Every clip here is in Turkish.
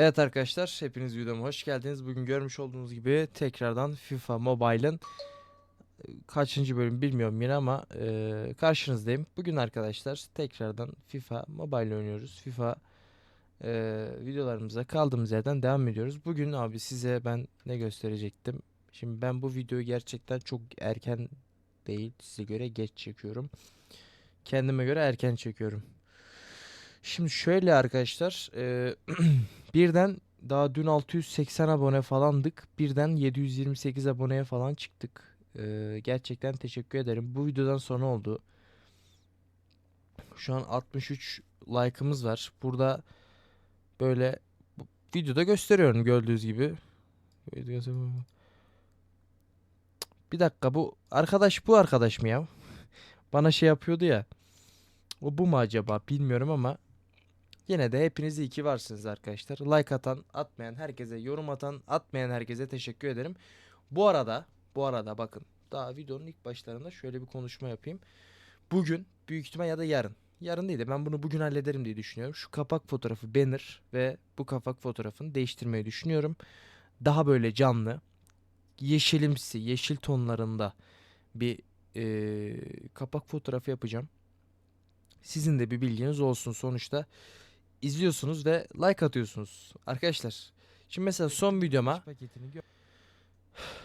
Evet arkadaşlar hepiniz videoma hoş geldiniz. Bugün görmüş olduğunuz gibi tekrardan FIFA Mobile'ın e, kaçıncı bölüm bilmiyorum yine ama e, karşınızdayım. Bugün arkadaşlar tekrardan FIFA Mobile oynuyoruz. FIFA e, videolarımıza kaldığımız yerden devam ediyoruz. Bugün abi size ben ne gösterecektim. Şimdi ben bu videoyu gerçekten çok erken değil size göre geç çekiyorum. Kendime göre erken çekiyorum. Şimdi şöyle arkadaşlar e, birden daha dün 680 abone falandık. Birden 728 aboneye falan çıktık. E, gerçekten teşekkür ederim. Bu videodan sonra oldu. Şu an 63 like'ımız var. Burada böyle videoda gösteriyorum gördüğünüz gibi. Bir dakika bu arkadaş bu arkadaş mı ya? Bana şey yapıyordu ya. O bu mu acaba bilmiyorum ama Yine de hepiniz iyi ki varsınız arkadaşlar. Like atan, atmayan herkese, yorum atan, atmayan herkese teşekkür ederim. Bu arada, bu arada bakın daha videonun ilk başlarında şöyle bir konuşma yapayım. Bugün büyük ihtimal ya da yarın. Yarın değil de ben bunu bugün hallederim diye düşünüyorum. Şu kapak fotoğrafı banner ve bu kapak fotoğrafını değiştirmeyi düşünüyorum. Daha böyle canlı, yeşilimsi, yeşil tonlarında bir eee, kapak fotoğrafı yapacağım. Sizin de bir bilginiz olsun sonuçta izliyorsunuz ve like atıyorsunuz. Arkadaşlar şimdi mesela son videoma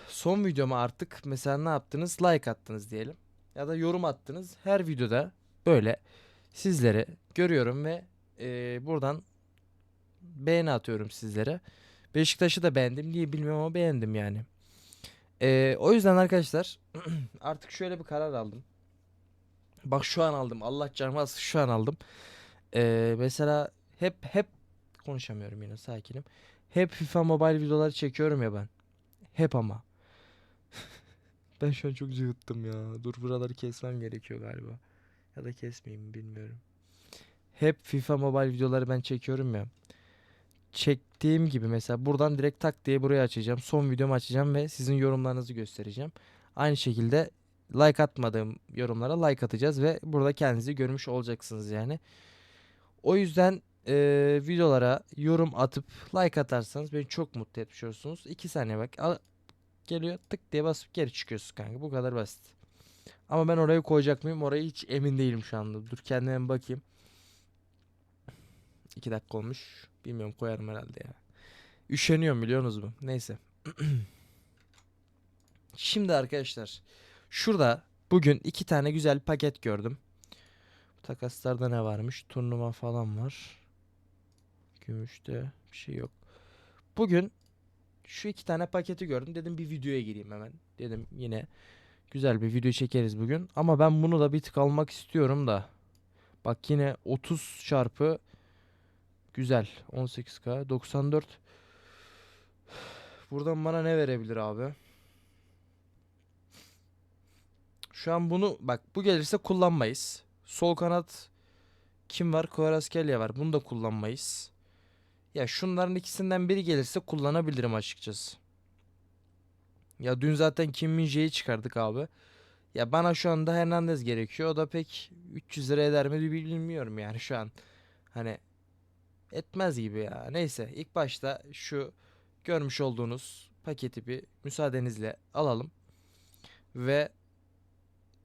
son videoma artık mesela ne yaptınız? Like attınız diyelim. Ya da yorum attınız. Her videoda böyle sizlere görüyorum ve e, buradan beğeni atıyorum sizlere. Beşiktaş'ı da beğendim. Niye bilmiyorum ama beğendim yani. E, o yüzden arkadaşlar artık şöyle bir karar aldım. Bak şu an aldım. Allah canımı alsın şu an aldım. Ee, mesela hep hep konuşamıyorum yine sakinim. Hep FIFA Mobile videoları çekiyorum ya ben. Hep ama. ben şu an çok cıvıttım ya. Dur buraları kesmem gerekiyor galiba. Ya da kesmeyeyim bilmiyorum. Hep FIFA Mobile videoları ben çekiyorum ya. Çektiğim gibi mesela buradan direkt tak diye buraya açacağım. Son videomu açacağım ve sizin yorumlarınızı göstereceğim. Aynı şekilde like atmadığım yorumlara like atacağız ve burada kendinizi görmüş olacaksınız yani. O yüzden eee, videolara yorum atıp like atarsanız beni çok mutlu etmiş olursunuz. 2 saniye bak al, geliyor tık diye basıp geri çıkıyorsun kanka bu kadar basit. Ama ben orayı koyacak mıyım orayı hiç emin değilim şu anda. Dur kendime bakayım. 2 dakika olmuş. Bilmiyorum koyarım herhalde ya. Üşeniyorum biliyorsunuz mu? Neyse. Şimdi arkadaşlar şurada bugün iki tane güzel paket gördüm. Takaslarda ne varmış? Turnuva falan var. Gümüşte bir şey yok. Bugün şu iki tane paketi gördüm. Dedim bir videoya gireyim hemen. Dedim yine güzel bir video çekeriz bugün. Ama ben bunu da bir tık almak istiyorum da. Bak yine 30 çarpı güzel. 18k 94. Buradan bana ne verebilir abi? Şu an bunu bak bu gelirse kullanmayız. Sol kanat kim var? Kvaratskhelia var. Bunu da kullanmayız. Ya şunların ikisinden biri gelirse kullanabilirim açıkçası. Ya dün zaten Kim Min-jae'yi çıkardık abi. Ya bana şu anda Hernandez gerekiyor. O da pek 300 lira eder mi bilmiyorum yani şu an. Hani etmez gibi ya. Neyse ilk başta şu görmüş olduğunuz paketi bir müsaadenizle alalım. Ve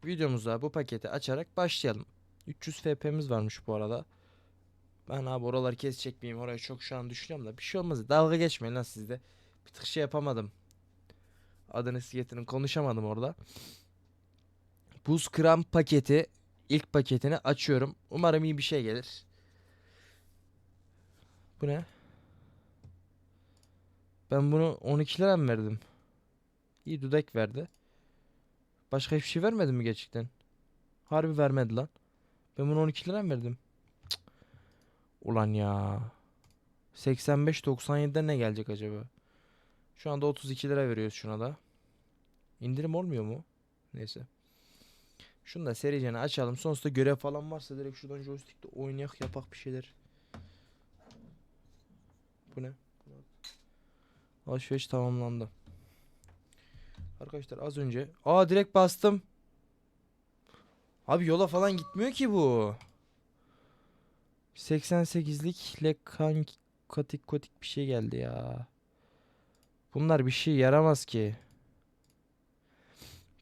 videomuza bu paketi açarak başlayalım. 300 FP'miz varmış bu arada. Ben abi oraları kesecek miyim? Orayı çok şu an düşünüyorum da bir şey olmaz. Dalga geçmeyin lan sizde. Bir tık şey yapamadım. Adını getirin. Konuşamadım orada. Buz kram paketi ilk paketini açıyorum. Umarım iyi bir şey gelir. Bu ne? Ben bunu 12 lira mı verdim? İyi dudak verdi. Başka hiçbir şey vermedi mi gerçekten? Harbi vermedi lan. Ben bunu 12 lira mı verdim? Ulan ya. 85-97'den ne gelecek acaba? Şu anda 32 lira veriyoruz şuna da. İndirim olmuyor mu? Neyse. Şunu da sericene açalım. Sonrasında görev falan varsa direkt şuradan joystick'te oynayak yapak bir şeyler. Bu ne? Alışveriş tamamlandı. Arkadaşlar az önce. Aa direkt bastım. Abi yola falan gitmiyor ki bu. 88'lik Lekan kotik kotik bir şey geldi ya. Bunlar bir şey yaramaz ki.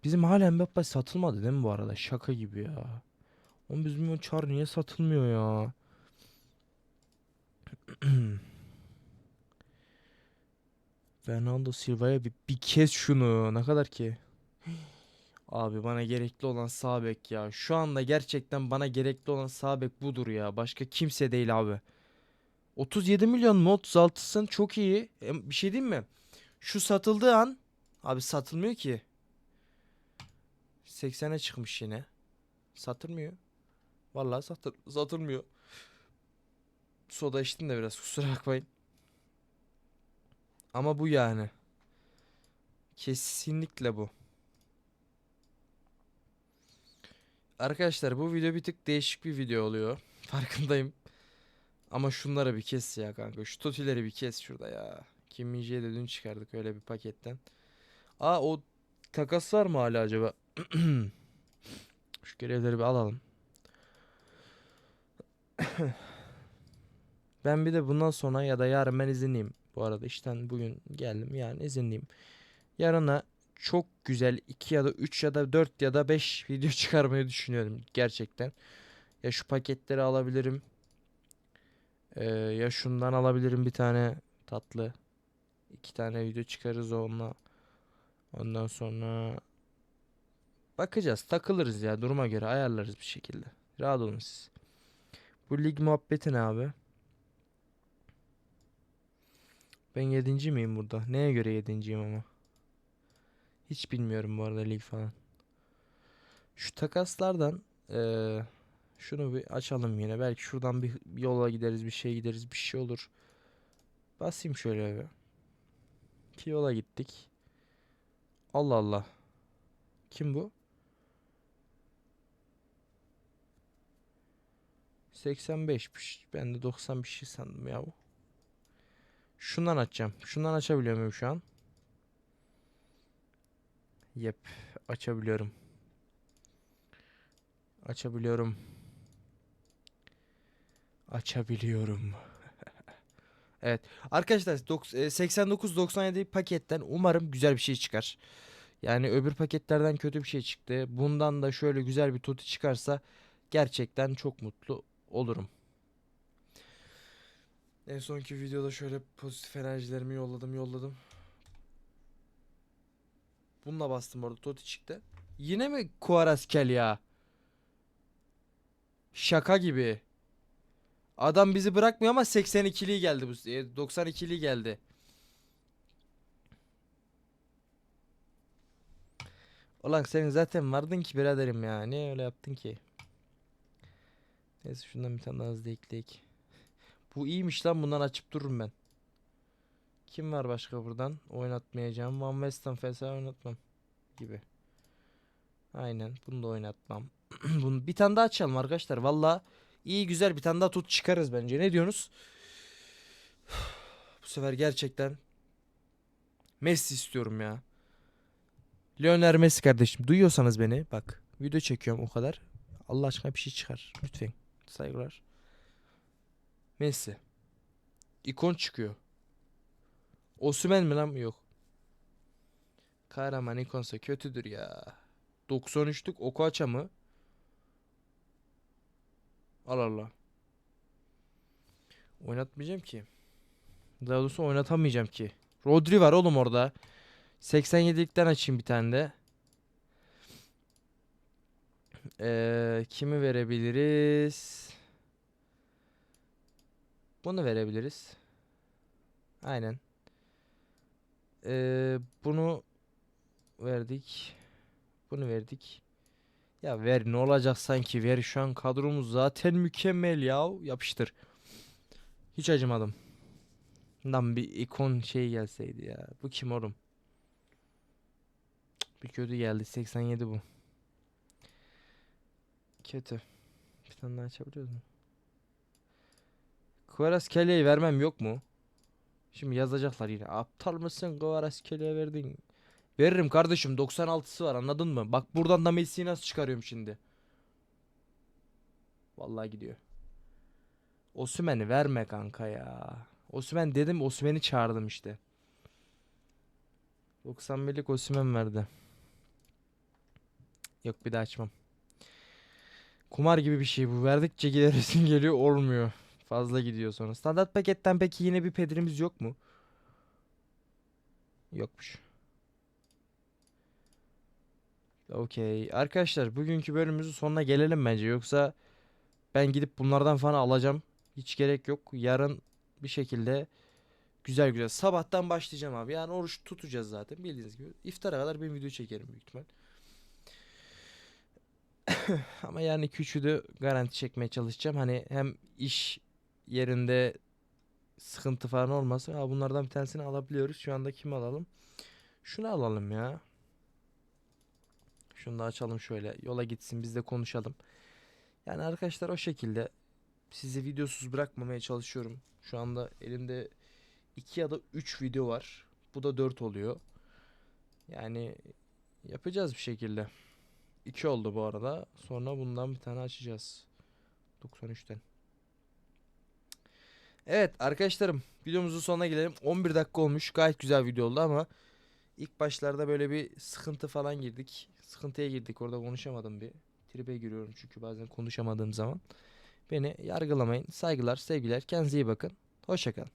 Bizim hala Mbappe satılmadı değil mi bu arada? Şaka gibi ya. Oğlum bizim o çar niye satılmıyor ya? Bernardo Silva'ya bir, bir kez şunu. Ne kadar ki? Abi bana gerekli olan sağ bek ya. Şu anda gerçekten bana gerekli olan sağ bek budur ya. Başka kimse değil abi. 37 milyon mu 36'sın çok iyi. Em, Bir şey diyeyim mi? Şu satıldığı an abi satılmıyor ki. 80'e çıkmış yine. Satılmıyor. Vallahi satır, satılmıyor. Soda içtim de biraz kusura bakmayın. Ama bu yani. Kesinlikle bu. Arkadaşlar bu video bir tık değişik bir video oluyor. Farkındayım. Ama şunları bir kes ya kanka. Şu totileri bir kes şurada ya. Kim Min-jae'yi de dün çıkardık öyle bir paketten. Aa o takas var mı hala acaba? Şu görevleri bir alalım. Ben bir de bundan sonra ya da yarın ben izinliyim. Bu arada işten bugün geldim yani izinliyim. Yarına çok güzel 2 ya da 3 ya da 4 ya da 5 video çıkarmayı düşünüyorum gerçekten. Ya şu paketleri alabilirim. Ee, ya şundan alabilirim bir tane tatlı. iki tane video çıkarız onunla. Ondan sonra bakacağız takılırız ya duruma göre ayarlarız bir şekilde. Rahat olun siz. Bu lig muhabbeti ne abi? Ben yedinci miyim burada? Neye göre yedinciyim ama? Hiç bilmiyorum bu arada lig falan. Şu takaslardan eee, şunu bir açalım yine. Belki şuradan bir yola gideriz, bir şey gideriz, bir şey olur. Basayım şöyle bir. İki yola gittik. Allah Allah. Kim bu? 85'miş. Ben de 90 bir şey sandım ya. Şundan açacağım. Şundan açabiliyor muyum şu an? Yep. Açabiliyorum. Açabiliyorum. Açabiliyorum. Evet. Arkadaşlar dok- e, 89-97 paketten umarım güzel bir şey çıkar. Yani öbür paketlerden kötü bir şey çıktı. Bundan da şöyle güzel bir toti çıkarsa gerçekten çok mutlu olurum. En sonki videoda şöyle pozitif enerjilerimi yolladım yolladım. Bununla bastım orada Toti çıktı. Yine mi Kuaraskel ya? Şaka gibi. Adam bizi bırakmıyor ama 82'li geldi bu. e, 92'li geldi. Ulan sen zaten vardın ki biraderim ya. Niye öyle yaptın ki? Neyse şundan bir tane daha hızlı ekleyek. Bu iyiymiş lan bundan açıp dururum ben. Kim var başka buradan? Oynatmayacağım. Van Weston Fesa oynatmam gibi. Aynen bunu da oynatmam. bunu bir tane daha açalım arkadaşlar. Valla iyi güzel bir tane daha tut çıkarız bence. Ne diyorsunuz? Bu sefer gerçekten Messi istiyorum ya. Lionel Messi kardeşim duyuyorsanız beni bak video çekiyorum o kadar. Allah aşkına bir şey çıkar lütfen. Saygılar. Messi. İkon çıkıyor. Osimhen mi lan? Yok. Kahraman ikonsa kötüdür ya. 93'lük Okocha mı? Allah Allah. Oynatmayacağım ki. Daha doğrusu oynatamayacağım ki. Rodri var oğlum orada. 87'likten açayım bir tane de. Ee, kimi verebiliriz? Bunu verebiliriz. Aynen. Ee, bunu verdik. Bunu verdik. Ya ver ne olacak sanki ver şu an kadromuz zaten mükemmel ya yapıştır. Hiç acımadım. Lan bir ikon şey gelseydi ya. Bu kim oğlum? Bir kötü geldi 87 bu. Kötü. Bir tane daha açabiliyoruz mu? Kvaratskhelia vermem yok mu? Şimdi yazacaklar yine. Aptal mısın Kvaratskhelia verdin? Veririm kardeşim 96'sı var anladın mı? Bak buradan da Messi'yi nasıl çıkarıyorum şimdi. Vallahi gidiyor. Osimhen'i verme kanka ya. Osimhen dedim Osimhen'i çağırdım işte. 91'lik Osimhen verdi. Yok bir daha açmam. Kumar gibi bir şey bu. Verdikçe gideresin geliyor olmuyor. Fazla gidiyor sonra. Standart paketten peki yine bir pedrimiz yok mu? Yokmuş. Okey. Arkadaşlar bugünkü bölümümüzün sonuna gelelim bence. Yoksa ben gidip bunlardan falan alacağım. Hiç gerek yok. Yarın bir şekilde güzel güzel. Sabahtan başlayacağım abi. Yani oruç tutacağız zaten bildiğiniz gibi. İftara kadar ben video çekerim büyük ihtimal. Ama yani 2-3'ü de garanti çekmeye çalışacağım. Hani hem iş yerinde sıkıntı falan olmasın. Ha bunlardan bir tanesini alabiliyoruz. Şu anda kimi alalım? Şunu alalım ya. Şunu da açalım şöyle. Yola gitsin biz de konuşalım. Yani arkadaşlar o şekilde sizi videosuz bırakmamaya çalışıyorum. Şu anda elimde 2 ya da 3 video var. Bu da 4 oluyor. Yani yapacağız bir şekilde. 2 oldu bu arada. Sonra bundan bir tane açacağız. 93'ten. Evet arkadaşlarım videomuzun sonuna gelelim. 11 dakika olmuş. Gayet güzel video oldu ama ilk başlarda böyle bir sıkıntı falan girdik. Sıkıntıya girdik. Orada konuşamadım bir. Tribe giriyorum çünkü bazen konuşamadığım zaman. Beni yargılamayın. Saygılar, sevgiler. Kendinize iyi bakın. Hoşçakalın.